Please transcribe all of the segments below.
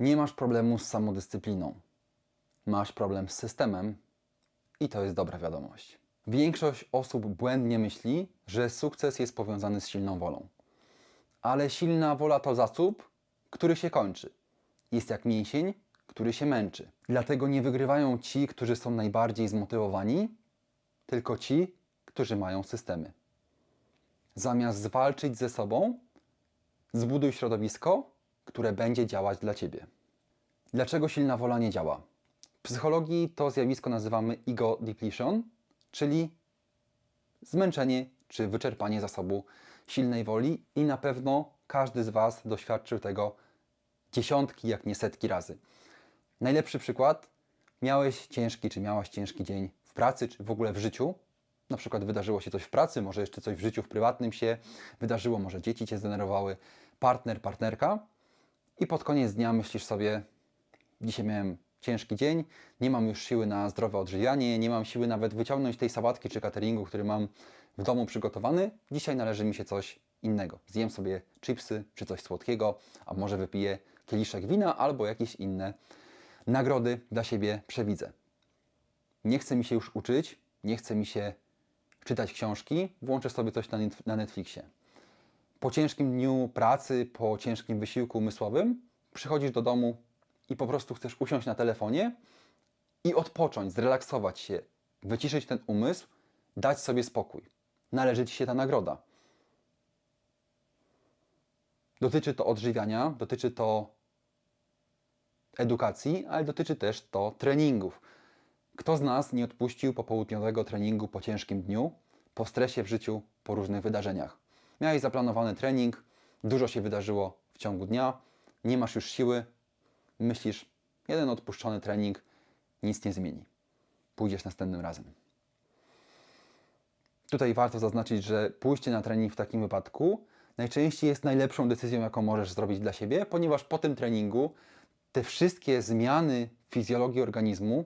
Nie masz problemu z samodyscypliną. Masz problem z systemem i to jest dobra wiadomość. Większość osób błędnie myśli, że sukces jest powiązany z silną wolą. Ale silna wola to zasób, który się kończy. Jest jak mięsień, który się męczy. Dlatego nie wygrywają ci, którzy są najbardziej zmotywowani, tylko ci, którzy mają systemy. Zamiast zwalczyć ze sobą, zbuduj środowisko, które będzie działać dla ciebie. Dlaczego silna wola nie działa? W psychologii to zjawisko nazywamy ego depletion, czyli zmęczenie czy wyczerpanie zasobu silnej woli i na pewno każdy z Was doświadczył tego dziesiątki, jak nie setki razy. Najlepszy przykład, miałeś ciężki czy miałaś ciężki dzień w pracy czy w ogóle w życiu, na przykład wydarzyło się coś w pracy, może jeszcze coś w życiu w prywatnym się wydarzyło, może dzieci Cię zdenerwowały, partner, partnerka i pod koniec dnia myślisz sobie, dzisiaj miałem ciężki dzień, nie mam już siły na zdrowe odżywianie, nie mam siły nawet wyciągnąć tej sałatki czy cateringu, który mam w domu przygotowany. Dzisiaj należy mi się coś innego. Zjem sobie chipsy czy coś słodkiego, a może wypiję kieliszek wina albo jakieś inne nagrody dla siebie przewidzę. Nie chce mi się już uczyć, nie chce mi się czytać książki, włączę sobie coś na Netflixie. Po ciężkim dniu pracy, po ciężkim wysiłku umysłowym, przychodzisz do domu i po prostu chcesz usiąść na telefonie i odpocząć, zrelaksować się, wyciszyć ten umysł, dać sobie spokój. Należy Ci się ta nagroda. Dotyczy to odżywiania, dotyczy to edukacji, ale dotyczy też to treningów. Kto z nas nie odpuścił popołudniowego treningu po ciężkim dniu, po stresie w życiu, po różnych wydarzeniach? Miałeś zaplanowany trening, dużo się wydarzyło w ciągu dnia, nie masz już siły, myślisz, jeden odpuszczony trening nic nie zmieni. Pójdziesz następnym razem. Tutaj warto zaznaczyć, że pójście na trening w takim wypadku najczęściej jest najlepszą decyzją, jaką możesz zrobić dla siebie, ponieważ po tym treningu te wszystkie zmiany fizjologii organizmu,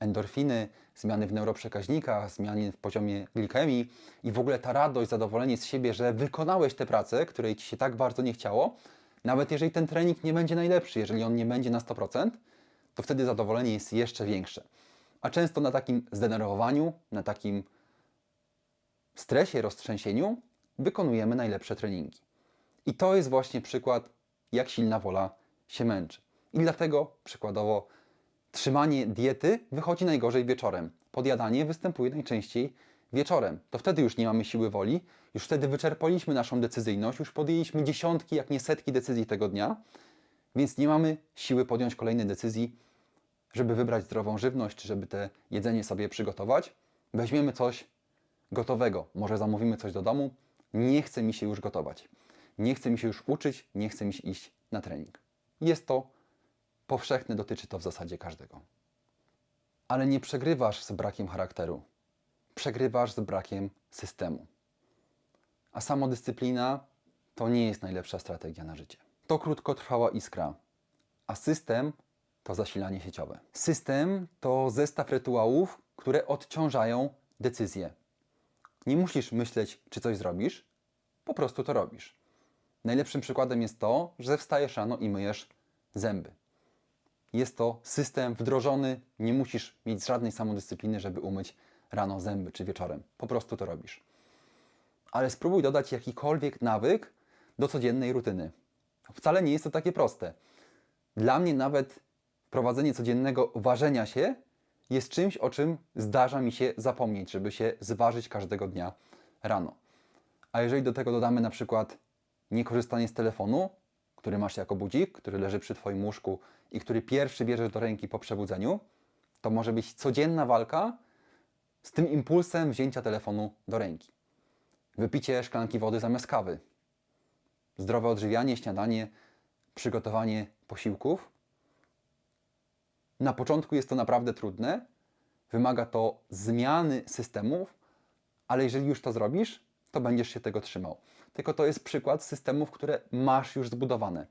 endorfiny, zmiany w neuroprzekaźnikach, zmiany w poziomie glikemii i w ogóle ta radość, zadowolenie z siebie, że wykonałeś tę pracę, której ci się tak bardzo nie chciało, nawet jeżeli ten trening nie będzie najlepszy, jeżeli on nie będzie na 100%, to wtedy zadowolenie jest jeszcze większe. A często na takim zdenerwowaniu, na takim stresie, roztrzęsieniu wykonujemy najlepsze treningi. I to jest właśnie przykład, jak silna wola się męczy. I dlatego, przykładowo, trzymanie diety wychodzi najgorzej wieczorem. Podjadanie występuje najczęściej wieczorem. To wtedy już nie mamy siły woli, już wtedy wyczerpaliśmy naszą decyzyjność, już podjęliśmy dziesiątki, jak nie setki decyzji tego dnia, więc nie mamy siły podjąć kolejnej decyzji, żeby wybrać zdrową żywność, czy żeby te jedzenie sobie przygotować. Weźmiemy coś gotowego. Może zamówimy coś do domu. Nie chce mi się już gotować. Nie chce mi się już uczyć, nie chce mi się iść na trening. Jest to powszechne, dotyczy to w zasadzie każdego. Ale nie przegrywasz z brakiem charakteru. Przegrywasz z brakiem systemu. A samodyscyplina to nie jest najlepsza strategia na życie. To krótkotrwała iskra, a system to zasilanie sieciowe. System to zestaw rytuałów, które odciążają decyzje. Nie musisz myśleć, czy coś zrobisz, po prostu to robisz. Najlepszym przykładem jest to, że wstajesz rano i myjesz zęby. Jest to system wdrożony, nie musisz mieć żadnej samodyscypliny, żeby umyć rano zęby czy wieczorem. Po prostu to robisz. Ale spróbuj dodać jakikolwiek nawyk do codziennej rutyny. Wcale nie jest to takie proste. Dla mnie nawet wprowadzenie codziennego ważenia się jest czymś, o czym zdarza mi się zapomnieć, żeby się zważyć każdego dnia rano. A jeżeli do tego dodamy na przykład niekorzystanie z telefonu, który masz jako budzik, który leży przy Twoim łóżku i który pierwszy bierzesz do ręki po przebudzeniu, to może być codzienna walka z tym impulsem wzięcia telefonu do ręki. Wypicie szklanki wody zamiast kawy, zdrowe odżywianie, śniadanie, przygotowanie posiłków. Na początku jest to naprawdę trudne, wymaga to zmiany systemów, ale jeżeli już to zrobisz, to będziesz się tego trzymał. Tylko to jest przykład systemów, które masz już zbudowane.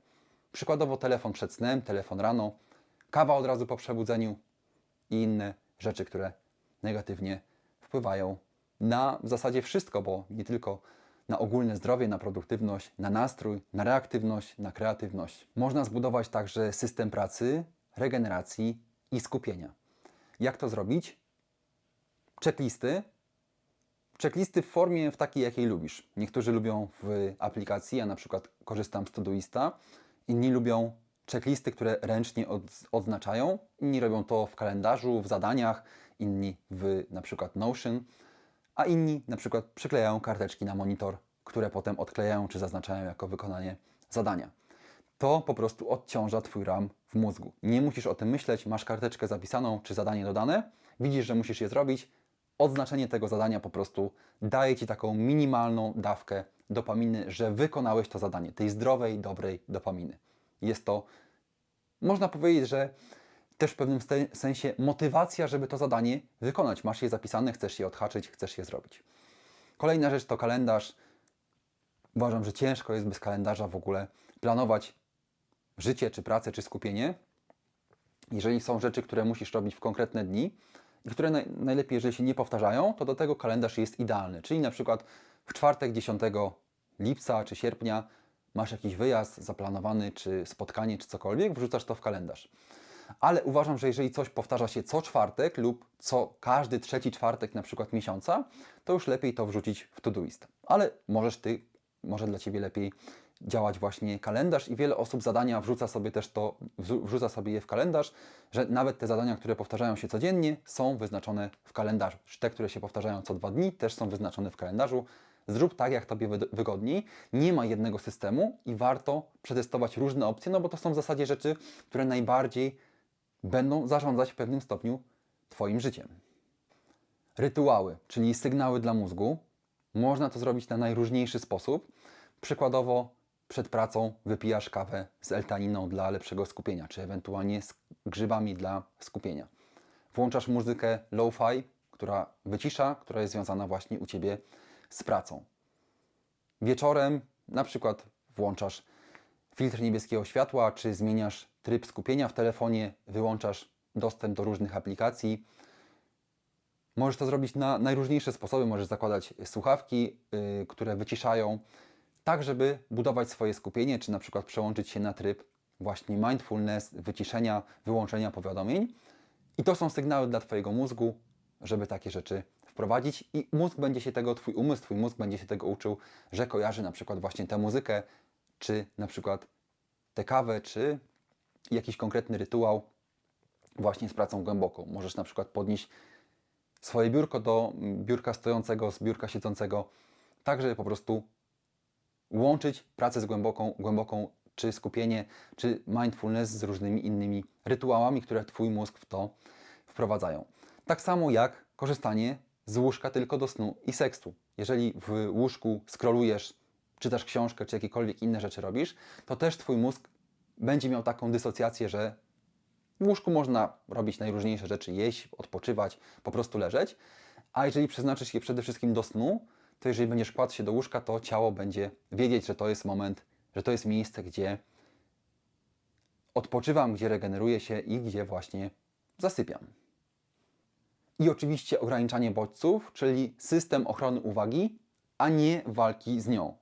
Przykładowo telefon przed snem, telefon rano, kawa od razu po przebudzeniu i inne rzeczy, które negatywnie wpływają na w zasadzie wszystko, bo nie tylko na ogólne zdrowie, na produktywność, na nastrój, na reaktywność, na kreatywność. Można zbudować także system pracy, regeneracji i skupienia. Jak to zrobić? Checklisty. Checklisty w formie w takiej, jakiej lubisz. Niektórzy lubią w aplikacji, ja na przykład korzystam z Todoista. Inni lubią checklisty, które ręcznie od, odznaczają. Inni robią to w kalendarzu, w zadaniach, inni w na przykład Notion, a inni na przykład przyklejają karteczki na monitor, które potem odklejają czy zaznaczają jako wykonanie zadania. To po prostu odciąża Twój RAM w mózgu. Nie musisz o tym myśleć, masz karteczkę zapisaną czy zadanie dodane, widzisz, że musisz je zrobić. Odznaczenie tego zadania po prostu daje Ci taką minimalną dawkę dopaminy, że wykonałeś to zadanie, tej zdrowej, dobrej dopaminy. Jest to, można powiedzieć, że też w pewnym sensie motywacja, żeby to zadanie wykonać. Masz je zapisane, chcesz je odhaczyć, chcesz je zrobić. Kolejna rzecz to kalendarz. Uważam, że ciężko jest bez kalendarza w ogóle planować życie, czy pracę, czy skupienie. Jeżeli są rzeczy, które musisz robić w konkretne dni i które naj, najlepiej, jeżeli się nie powtarzają, to do tego kalendarz jest idealny. Czyli na przykład w czwartek 10 lipca czy sierpnia masz jakiś wyjazd zaplanowany, czy spotkanie, czy cokolwiek, wrzucasz to w kalendarz. Ale uważam, że jeżeli coś powtarza się co czwartek lub co każdy trzeci czwartek na przykład miesiąca, to już lepiej to wrzucić w Todoist. Ale możesz Ty, może dla Ciebie lepiej działać właśnie kalendarz i wiele osób zadania wrzuca sobie też to, wrzu- wrzuca sobie je w kalendarz, że nawet te zadania, które powtarzają się codziennie, są wyznaczone w kalendarzu. Te, które się powtarzają co dwa dni, też są wyznaczone w kalendarzu. Zrób tak, jak Tobie wygodniej. Nie ma jednego systemu i warto przetestować różne opcje, no bo to są w zasadzie rzeczy, które najbardziej będą zarządzać w pewnym stopniu Twoim życiem. Rytuały, czyli sygnały dla mózgu. Można to zrobić na najróżniejszy sposób. Przykładowo, przed pracą wypijasz kawę z L-taniną dla lepszego skupienia, czy ewentualnie z grzybami dla skupienia. Włączasz muzykę lo-fi, która wycisza, która jest związana właśnie u Ciebie z pracą. Wieczorem na przykład włączasz filtr niebieskiego światła, czy zmieniasz tryb skupienia w telefonie, wyłączasz dostęp do różnych aplikacji. Możesz to zrobić na najróżniejsze sposoby. Możesz zakładać słuchawki, yy, które wyciszają, tak żeby budować swoje skupienie, czy na przykład przełączyć się na tryb właśnie mindfulness, wyciszenia, wyłączenia powiadomień. I to są sygnały dla Twojego mózgu, żeby takie rzeczy wprowadzić i mózg będzie się tego, Twój umysł, Twój mózg będzie się tego uczył, że kojarzy na przykład właśnie tę muzykę, czy na przykład tę kawę, czy jakiś konkretny rytuał właśnie z pracą głęboką. Możesz na przykład podnieść swoje biurko do mm, biurka stojącego, z biurka siedzącego, tak żeby po prostu łączyć pracę z głęboką, głęboką czy skupienie, czy mindfulness z różnymi innymi rytuałami, które Twój mózg w to wprowadzają. Tak samo jak korzystanie z łóżka tylko do snu i seksu. Jeżeli w łóżku scrollujesz, czytasz książkę, czy jakiekolwiek inne rzeczy robisz, to też Twój mózg będzie miał taką dysocjację, że w łóżku można robić najróżniejsze rzeczy, jeść, odpoczywać, po prostu leżeć, a jeżeli przeznaczysz je przede wszystkim do snu, to jeżeli będziesz kładł się do łóżka, to ciało będzie wiedzieć, że to jest moment, że to jest miejsce, gdzie odpoczywam, gdzie regeneruję się i gdzie właśnie zasypiam. I oczywiście ograniczanie bodźców, czyli system ochrony uwagi, a nie walki z nią.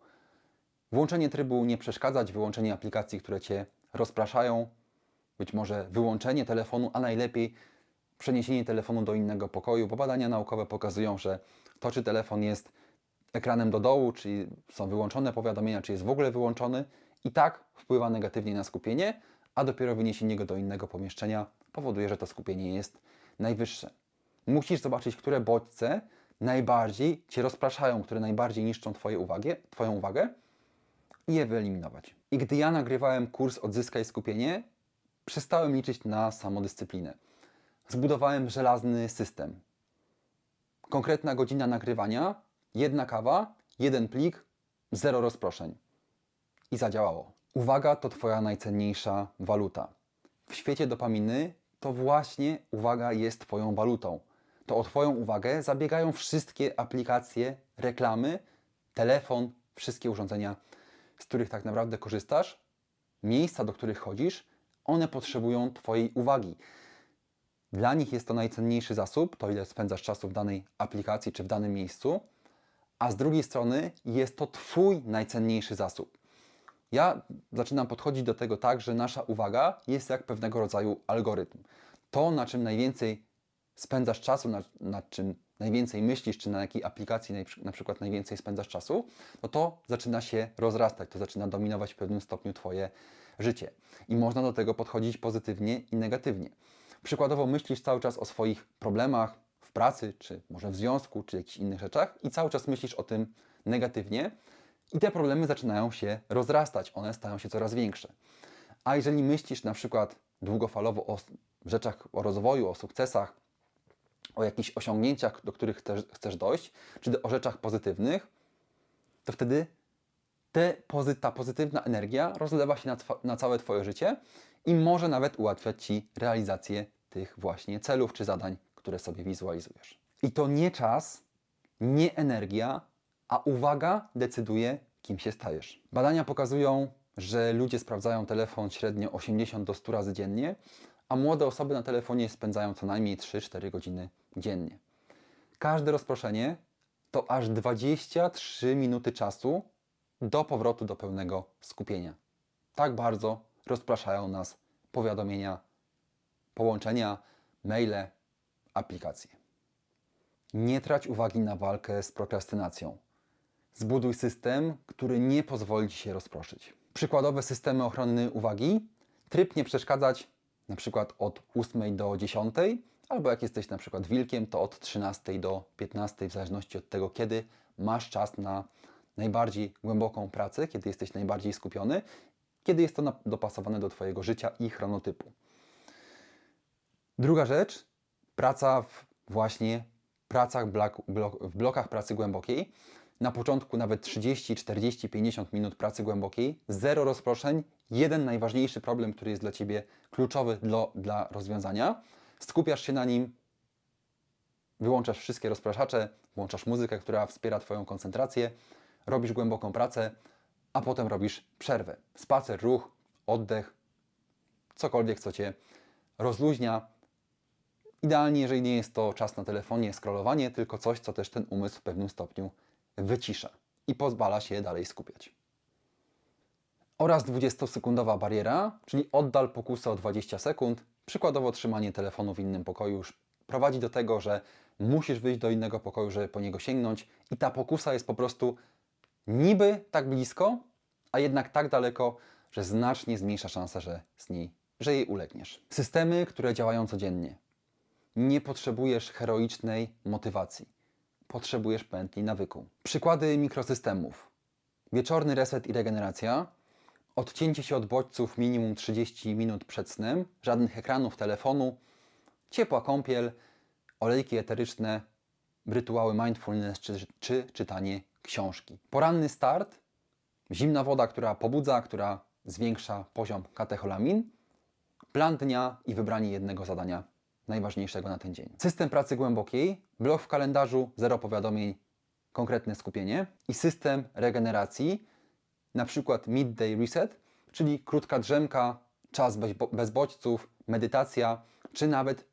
Włączenie trybu nie przeszkadzać, wyłączenie aplikacji, które Cię rozpraszają, być może wyłączenie telefonu, a najlepiej przeniesienie telefonu do innego pokoju, bo badania naukowe pokazują, że to, czy telefon jest ekranem do dołu, czy są wyłączone powiadomienia, czy jest w ogóle wyłączony, i tak wpływa negatywnie na skupienie, a dopiero wyniesienie go do innego pomieszczenia powoduje, że to skupienie jest najwyższe. Musisz zobaczyć, które bodźce najbardziej Cię rozpraszają, które najbardziej niszczą twoje uwagę, Twoją uwagę i je wyeliminować. I gdy ja nagrywałem kurs Odzyskaj skupienie, przestałem liczyć na samodyscyplinę. Zbudowałem żelazny system. Konkretna godzina nagrywania, jedna kawa, jeden plik, zero rozproszeń. I zadziałało. Uwaga to Twoja najcenniejsza waluta. W świecie dopaminy to właśnie uwaga jest Twoją walutą. To o Twoją uwagę zabiegają wszystkie aplikacje, reklamy, telefon, wszystkie urządzenia, z których tak naprawdę korzystasz, miejsca, do których chodzisz, one potrzebują Twojej uwagi. Dla nich jest to najcenniejszy zasób, to ile spędzasz czasu w danej aplikacji czy w danym miejscu, a z drugiej strony jest to Twój najcenniejszy zasób. Ja zaczynam podchodzić do tego tak, że nasza uwaga jest jak pewnego rodzaju algorytm. To, na czym najwięcej spędzasz czasu, nad, czym najwięcej myślisz, czy na jakiej aplikacji na, na przykład najwięcej spędzasz czasu, no to zaczyna się rozrastać, to zaczyna dominować w pewnym stopniu Twoje życie. I można do tego podchodzić pozytywnie i negatywnie. Przykładowo myślisz cały czas o swoich problemach w pracy, czy może w związku, czy jakichś innych rzeczach i cały czas myślisz o tym negatywnie i te problemy zaczynają się rozrastać, one stają się coraz większe. A jeżeli myślisz na przykład długofalowo o rzeczach, o rozwoju, o sukcesach, o jakichś osiągnięciach, do których chcesz, dojść, czy o rzeczach pozytywnych, to wtedy te, ta pozytywna energia rozlewa się na, na całe Twoje życie i może nawet ułatwiać Ci realizację tych właśnie celów czy zadań, które sobie wizualizujesz. I to nie czas, nie energia, a uwaga decyduje, kim się stajesz. Badania pokazują, że ludzie sprawdzają telefon średnio 80 do 100 razy dziennie, a młode osoby na telefonie spędzają co najmniej 3-4 godziny dziennie. Każde rozproszenie to aż 23 minuty czasu do powrotu do pełnego skupienia. Tak bardzo rozpraszają nas powiadomienia, połączenia, maile, aplikacje. Nie trać uwagi na walkę z prokrastynacją. Zbuduj system, który nie pozwoli Ci się rozproszyć. Przykładowe systemy ochrony uwagi. Tryb nie przeszkadzać, na przykład od 8 do 10, albo jak jesteś na przykład wilkiem, to od 13 do 15, w zależności od tego, kiedy masz czas na najbardziej głęboką pracę, kiedy jesteś najbardziej skupiony, kiedy jest to dopasowane do Twojego życia i chronotypu. Druga rzecz, praca w właśnie pracach blok, blok, w blokach pracy głębokiej. Na początku nawet 30, 40, 50 minut pracy głębokiej, zero rozproszeń, jeden najważniejszy problem, który jest dla Ciebie kluczowy dla, dla rozwiązania. Skupiasz się na nim, wyłączasz wszystkie rozpraszacze, włączasz muzykę, która wspiera Twoją koncentrację, robisz głęboką pracę, a potem robisz przerwę. Spacer, ruch, oddech, cokolwiek, co Cię rozluźnia. Idealnie, jeżeli nie jest to czas na telefonie, scrollowanie, tylko coś, co też ten umysł w pewnym stopniu wycisza i pozwala się dalej skupiać. Oraz 20-sekundowa bariera, czyli oddal pokusę o 20 sekund. Przykładowo trzymanie telefonu w innym pokoju już prowadzi do tego, że musisz wyjść do innego pokoju, żeby po niego sięgnąć i ta pokusa jest po prostu niby tak blisko, a jednak tak daleko, że znacznie zmniejsza szansa, że z niej, że jej ulegniesz. Systemy, które działają codziennie. Nie potrzebujesz heroicznej motywacji. Potrzebujesz pętli nawyku. Przykłady mikrosystemów. Wieczorny reset i regeneracja. Odcięcie się od bodźców minimum 30 minut przed snem. Żadnych ekranów, telefonu. Ciepła kąpiel. Olejki eteryczne. Rytuały mindfulness czy, czy czytanie książki. Poranny start, zimna woda, która pobudza, która zwiększa poziom katecholamin, plan dnia i wybranie jednego zadania najważniejszego na ten dzień. System pracy głębokiej, blok w kalendarzu, zero powiadomień, konkretne skupienie i system regeneracji, na przykład midday reset, czyli krótka drzemka, czas bez, bez bodźców, medytacja, czy nawet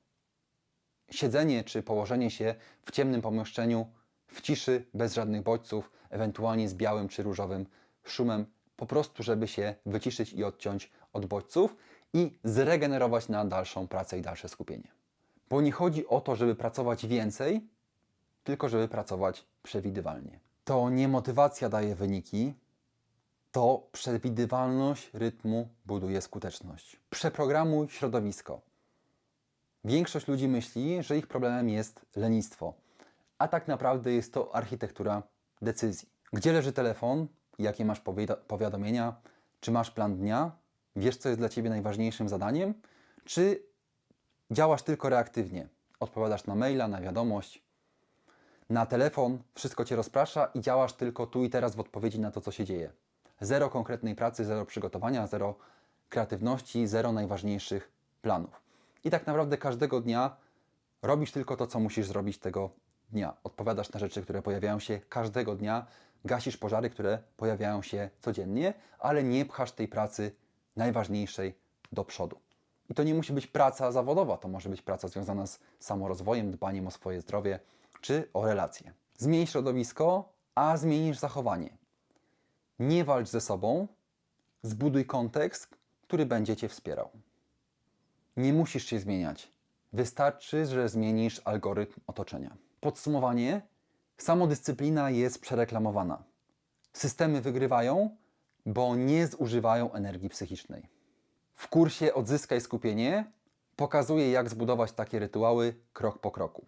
siedzenie czy położenie się w ciemnym pomieszczeniu w ciszy, bez żadnych bodźców, ewentualnie z białym czy różowym szumem, po prostu, żeby się wyciszyć i odciąć od bodźców i zregenerować na dalszą pracę i dalsze skupienie. Bo nie chodzi o to, żeby pracować więcej, tylko żeby pracować przewidywalnie. To nie motywacja daje wyniki, to przewidywalność rytmu buduje skuteczność. Przeprogramuj środowisko. Większość ludzi myśli, że ich problemem jest lenistwo a tak naprawdę jest to architektura decyzji. Gdzie leży telefon, jakie masz powiadomienia, czy masz plan dnia, wiesz, co jest dla Ciebie najważniejszym zadaniem, czy działasz tylko reaktywnie, odpowiadasz na maila, na wiadomość, na telefon, wszystko Cię rozprasza i działasz tylko tu i teraz w odpowiedzi na to, co się dzieje. Zero konkretnej pracy, zero przygotowania, zero kreatywności, zero najważniejszych planów. I tak naprawdę każdego dnia robisz tylko to, co musisz zrobić tego dnia. Odpowiadasz na rzeczy, które pojawiają się każdego dnia, gasisz pożary, które pojawiają się codziennie, ale nie pchasz tej pracy najważniejszej do przodu. I to nie musi być praca zawodowa, to może być praca związana z samorozwojem, dbaniem o swoje zdrowie czy o relacje. Zmień środowisko, a zmienisz zachowanie. Nie walcz ze sobą, zbuduj kontekst, który będzie Cię wspierał. Nie musisz się zmieniać. Wystarczy, że zmienisz algorytm otoczenia. Podsumowanie: samodyscyplina jest przereklamowana. Systemy wygrywają, bo nie zużywają energii psychicznej. W kursie Odzyskaj skupienie pokazuję, jak zbudować takie rytuały krok po kroku.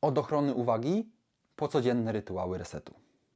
Od ochrony uwagi po codzienne rytuały resetu.